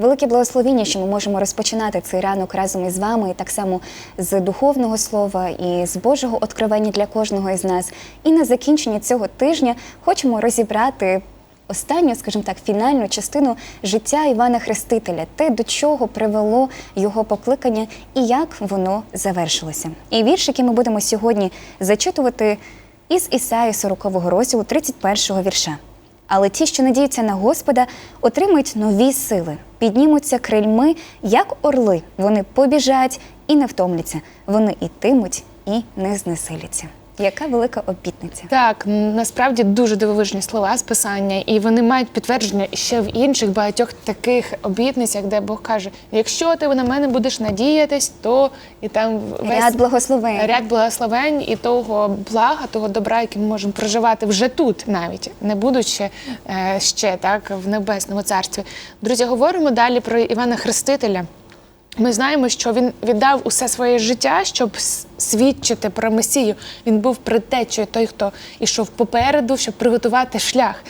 Велике благословіння, що ми можемо розпочинати цей ранок разом із вами, і так само з духовного слова і з Божого откровення для кожного із нас. І на закінчення цього тижня хочемо розібрати останню, скажімо так, фінальну частину життя Івана Хрестителя, те, до чого привело його покликання і як воно завершилося. І вірш, який ми будемо сьогодні зачитувати із Ісаї 40 розділу 31 вірша. Але ті, що надіються на Господа, отримають нові сили, піднімуться крильми, як орли. Вони побіжать і не втомляться. Вони ітимуть і не знесиляться. Яка велика обітниця. Так, насправді дуже дивовижні слова з писання, і вони мають підтвердження ще в інших багатьох таких обітницях, де Бог каже: якщо ти на мене будеш надіятись, то і там весь Ряд благословень. ряд благословень і того блага, того добра, яке ми можемо проживати вже тут, навіть не будучи е, ще так в небесному царстві. Друзі, говоримо далі про Івана Хрестителя. Ми знаємо, що він віддав усе своє життя, щоб свідчити про Месію. Він був предтечею, той, хто йшов попереду, щоб приготувати шлях.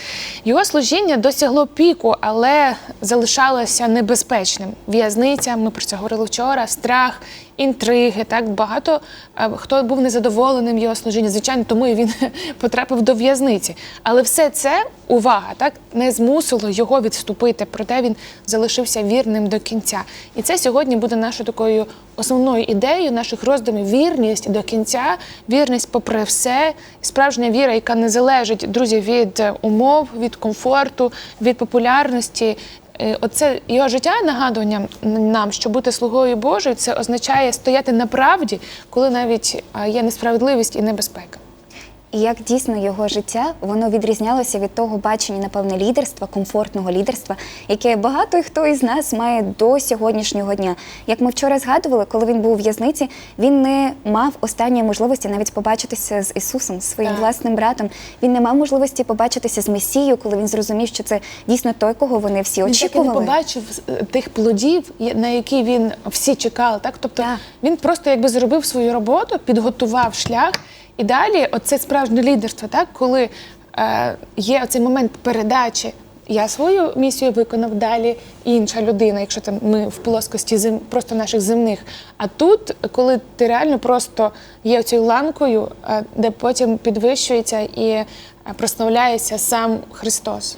Його служіння досягло піку, але залишалося небезпечним. В'язниця, ми про це говорили вчора, страх, інтриги. Так багато е, хто був незадоволеним його служінням. Звичайно, тому і він потрапив до в'язниці. Але все це увага, так не змусило його відступити. Проте він залишився вірним до кінця. І це сьогодні буде нашою такою основною ідеєю наших роздумів. Вірність до кінця, вірність попри все, справжня віра, яка не залежить друзі від е, умов, від комфорту, від популярності. Е, Оце його життя нагадування нам, що бути слугою Божою, це означає стояти на правді, коли навіть є несправедливість і небезпека. І як дійсно його життя воно відрізнялося від того бачення, напевне, лідерства, комфортного лідерства, яке багато хто із нас має до сьогоднішнього дня. Як ми вчора згадували, коли він був у в'язниці, він не мав останньої можливості навіть побачитися з Ісусом, своїм Так. власним братом. Він не мав можливості побачитися з Месією, коли він зрозумів, що це дійсно той, кого вони всі Він так і не побачив е, тих плодів, на які він всі чекали. Так, тобто Так. він просто якби зробив свою роботу, підготував шлях. І далі, оце справжнє лідерство, так, коли е, є оцей момент передачі. Я свою місію виконав далі інша людина, якщо там ми в плоскості зем, просто наших земних. А тут, коли ти реально просто є цією ланкою, е, де потім підвищується і е, прославляється сам Христос.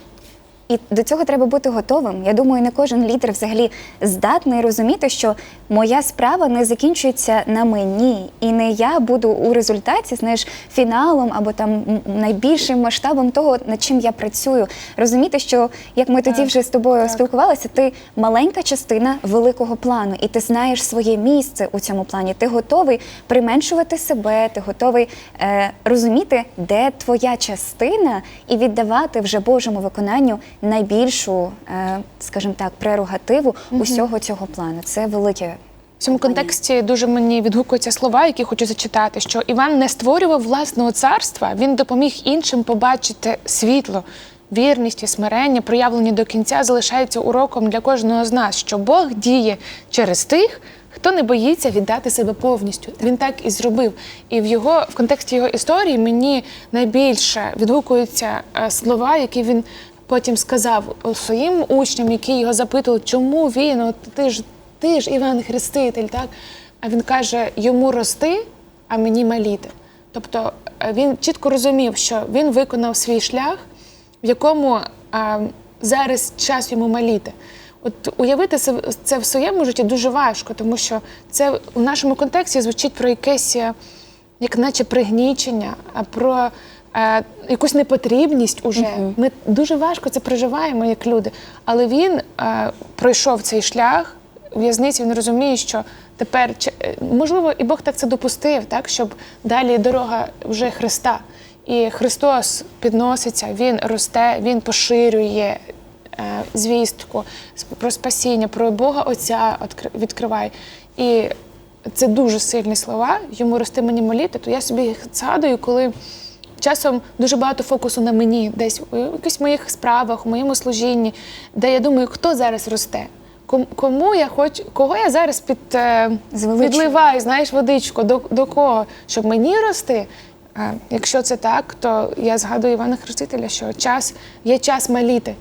І до цього треба бути готовим. Я думаю, не кожен лідер взагалі здатний розуміти, що моя справа не закінчується на мені, і не я буду у результаті, знаєш, фіналом або там найбільшим масштабом того, над чим я працюю. Розуміти, що як ми тоді вже з тобою так. спілкувалися, ти маленька частина великого плану, і ти знаєш своє місце у цьому плані. Ти готовий применшувати себе, ти готовий е, розуміти, де твоя частина, і віддавати вже Божому виконанню найбільшу, е, скажімо так, прерогативу усього цього плану. Це велике. В цьому контексті дуже мені відгукуються слова, які хочу зачитати, що Іван не створював власного царства, він допоміг іншим побачити світло. Вірність і смирення, проявлені до кінця, залишаються уроком для кожного з нас, що Бог діє через тих, хто не боїться віддати себе повністю. Він так і зробив. І в його в контексті його історії мені найбільше відгукуються е, слова, які він потім сказав своїм учням, які його запитували, чому він, от ти ж ти ж Іван Хреститель, так? А він каже, йому рости, а мені маліти. Тобто е, він чітко розумів, що він виконав свій шлях, в якому а, зараз час йому маліти. От уявити це, в своєму житті дуже важко, тому що це в нашому контексті звучить про якесь, е, як наче пригнічення, про е, якусь непотрібність уже. Ми дуже важко це проживаємо як люди. Але він е, пройшов цей шлях в в'язниці, він розуміє, що тепер е, можливо, і Бог так це допустив, так щоб далі дорога вже Христа. І Христос підноситься, Він росте, Він поширює е, звістку про спасіння, про Бога Отця відкриває. І це дуже сильні слова. Йому рости мені моліти. То я собі їх згадую, коли часом дуже багато фокусу на мені, десь у якихось моїх справах, у моєму служінні, де я думаю, хто зараз росте. Кому я хочу, кого я зараз під, е, підливаю, знаєш, водичку, до, до кого? Щоб мені рости. А, якщо це так, то я згадую Івана Хрестителя, що час є час маліти.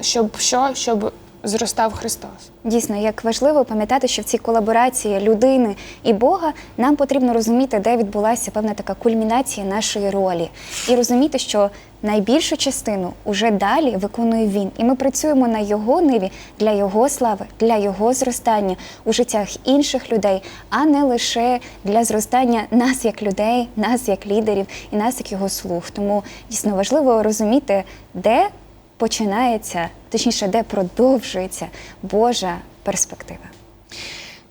Щоб що? Щоб зростав Христос. Дійсно, як важливо пам'ятати, що в цій колаборації людини і Бога нам потрібно розуміти, де відбулася певна така кульмінація нашої ролі, і розуміти, що найбільшу частину уже далі виконує він, і ми працюємо на його ниві для його слави, для його зростання у життях інших людей, а не лише для зростання нас як людей, нас як лідерів і нас як його слуг. Тому дійсно важливо розуміти, де починається, точніше, де продовжується Божа перспектива.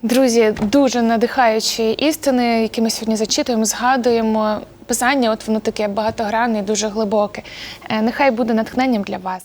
Друзі, дуже надихаючі істини, які ми сьогодні зачитуємо, згадуємо. Писання, от воно таке багатогранне і дуже глибоке. Е, Нехай буде натхненням для вас.